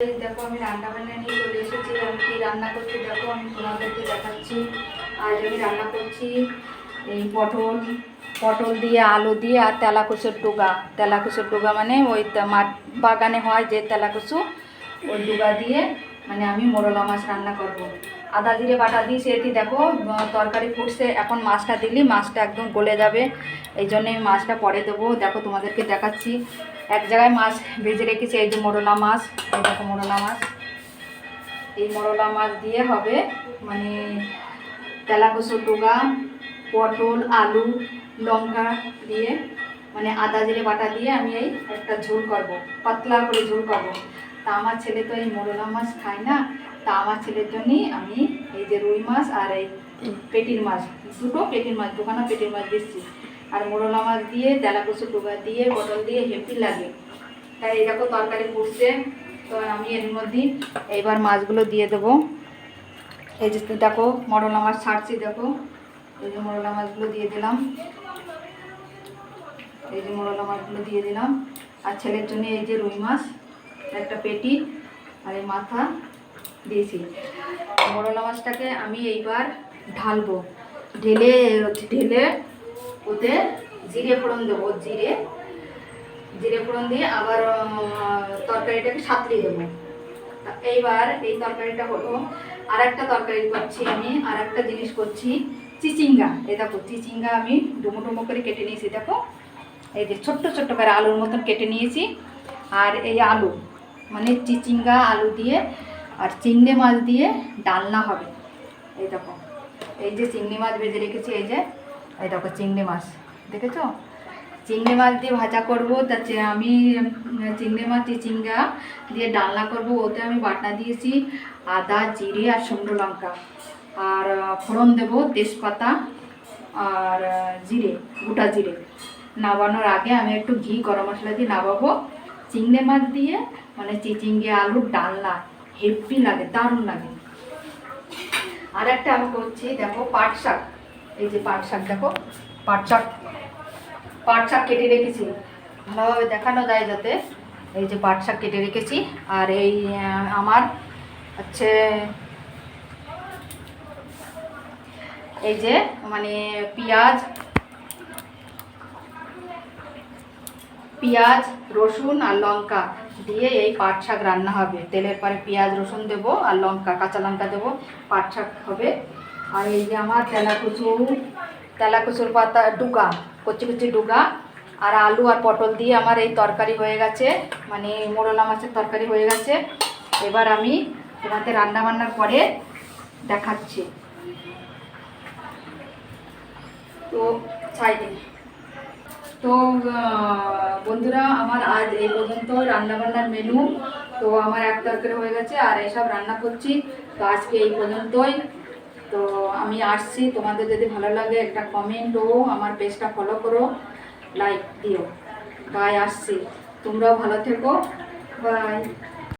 দেখো, আমি রান্না বান্না নিয়ে চলে এসেছি আমি রান্না করছি দেখো, আমি তোমাদেরকে দেখাচ্ছি আজ আমি রান্না করছি এই পটল পটল দিয়ে আলু দিয়ে আর তেলাকুচুর ডোগা তেলাকুচুর ডোগা মানে ওই মাঠ বাগানে হয় যে তেলাকুচু ওই ডোগা দিয়ে মানে আমি মোরলা মাছ রান্না করব। আদা, জিরে বাটা দিই সেটি দেখো তরকারি ফুটছে। এখন মাছটা দিলি, মাছটা একদম গলে যাবে। এই জন্য মাছটা পরে দেবো। দেখো তোমাদেরকে দেখাচ্ছি। এক জায়গায় মাছ ভেজে রেখেছি, এই যে মোরলা মাছ। এই দেখো মোরলা মাছ। এই মোরলা মাছ দিয়ে হবে মানে তেলাকুচুর ডোগা, পটল, আলু, লঙ্কা দিয়ে মানে আদা, জিরে, বাটা দিয়ে আমি এই একটা ঝোল করব। পাতলা করে ঝোল করব। তা আমার ছেলে তো এই মোরলা মাছ খায় না, তা আমার ছেলের জন্যই আমি এই যে রুই মাছ আর এই পেটির মাছ, দুটো পেটির মাছ দোকানে পেটির মাছ দিচ্ছি। আর মোরলা মাছ দিয়ে তেলাকুচু ডোগা দিয়ে, পটল দিয়ে হেপি লাগে। তাই দেখো তরকারি ফুটছে তো আমি এর মধ্যে এইবার মাছগুলো দিয়ে দেবো। এই যে দেখো মরলা মাছ ছাড়ছি, দেখো। এই যে মরলা মাছগুলো দিয়ে দিলাম। এই যে মরলা মাছগুলো দিয়ে দিলাম। আর ছেলের জন্য এই যে রুই মাছ। একটা পেটি আর এই মাথা দিয়েছি। মরলা মাছটাকে আমি এইবার ঢালবো। ঢেলে ঢেলে ওতে জিরে ফোড়ন দেবো, জিরে। জিরে ফোড়ন দিয়ে আবার তরকারিটাকে সাঁতলিয়ে দেবো। এইবার এই তরকারিটা হলো আর একটা তরকারি করছি আমি আর একটা জিনিস করছি, চিচিঙ্গা। এই দেখো, চিচিঙ্গা আমি ডুমো ডুমো করে কেটে নিয়েছি। দেখো, এই যে ছোট্ট ছোট্ট করে আলুর মতন কেটে নিয়েছি। আর এই আলু মানে চিচিঙ্গা, আলু দিয়ে আর চিংড়ি মাছ দিয়ে ডালনা হবে। এই দেখো, এই যে চিংড়ি মাছ ভেজে রেখেছি, এই যে, এই দেখো চিংড়ি মাছ, দেখেছ? চিংড়ি মাছ দিয়ে ভাজা করব, তা আমি চিংড়ি মাছ, চিচিঙ্গা দিয়ে ডালনা করব, ওতে আমি বাটনা দিয়েছি আদা, জিরে আর শুকনো লঙ্কা। আর, ফোড়ন দেবো তেজপাতা আর, জিরে, গোটা জিরে। নাবানোর আগে আমি একটু ঘি, গরম মশলা দিয়ে নাবাবো। চিংড়ি মাছ দিয়ে মানে চিচিঙ্গে আলুর ডালনা হেভি লাগে, দারুণ লাগে। আর একটা আমি করছি, দেখো, পাট শাক। এই যে পাট শাক, দেখো, পাট শাক। পাট শাক কেটে রেখেছি। ভালোভাবে দেখানো যায় যাতে। এই যে পাট শাক কেটে রেখেছি। আর এই আমার হচ্ছে এই যে মানে পেঁয়াজ পেঁয়াজ, রসুন আর লঙ্কা দিয়ে এই পাট শাক রান্না হবে। তেলের পরে পেঁয়াজ, রসুন দেবো আর লঙ্কা, কাঁচা লঙ্কা দেবো। পাট শাক হবে। আর এই যে আমার তেলাকুচু, তেলাকুচুর পাতা, ডুগা কচি কচি ডুগা আর আলু আর পটল দিয়ে আমার এই তরকারি হয়ে গেছে। মানে মোরলা মাছের তরকারি হয়ে গেছে। এবার আমি তোমাদের রান্না বান্নার পরে দেখাচ্ছি। তো সাইডে তো বন্ধুরা, আমার আজ এই পর্যন্ত রান্নাবান্নার মেনু তো, আমার এক তরকারি হয়ে গেছে, আর এসব রান্না করছি। তো, আজকে এই পর্যন্তই। তো, আমি আসছি। তোমাদের যদি ভালো লাগে একটা কমেন্ট ও আমার পেজটা ফলো করো লাইক দিও। বাই আসছি। তোমরাও ভালো থেকো। বাই